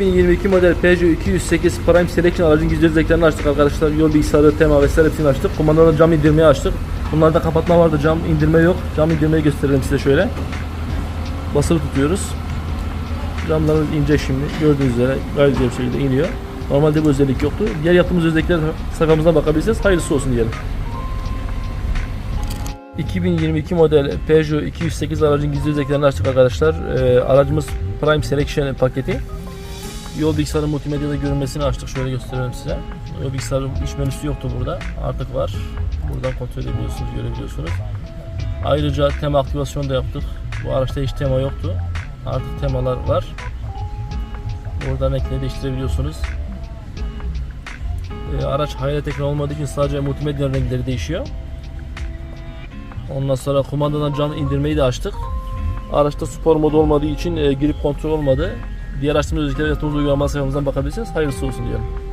2022 model Peugeot 208 Prime Selection aracın gizli özelliklerini açtık arkadaşlar. Yol bilgisayarı, tema vesaire hepsini açtık. Kumandadan cam indirmeyi açtık. Bunlarda kapatma vardı, cam indirme yok. Cam indirmeyi gösterelim size şöyle. Basılı tutuyoruz. Camlarımız ince şimdi. Gördüğünüz üzere gayet güzel bir şekilde iniyor. Normalde bu özellik yoktu. Diğer yaptığımız özellikler sayfamızdan bakabilirsiniz. Hayırlısı olsun diyelim. 2022 model Peugeot 208 aracın gizli özelliklerini açtık arkadaşlar. Ee, aracımız Prime Selection paketi. Yol bilgisayarı multimedyada görünmesini açtık. Şöyle gösterelim size. Yol bilgisayarı iş menüsü yoktu burada. Artık var. Buradan kontrol edebiliyorsunuz, görebiliyorsunuz. Ayrıca tema aktivasyonu da yaptık. Bu araçta hiç tema yoktu. Artık temalar var. Buradan renkleri değiştirebiliyorsunuz. Ee, araç hayret ekran olmadığı için sadece multimedya renkleri değişiyor. Ondan sonra kumandadan cam indirmeyi de açtık. Araçta spor modu olmadığı için e, girip kontrol olmadı. Diğer açtığımız özellikleri yaptığımız uygulama sayfamızdan bakabilirsiniz. Hayırlısı olsun diyorum.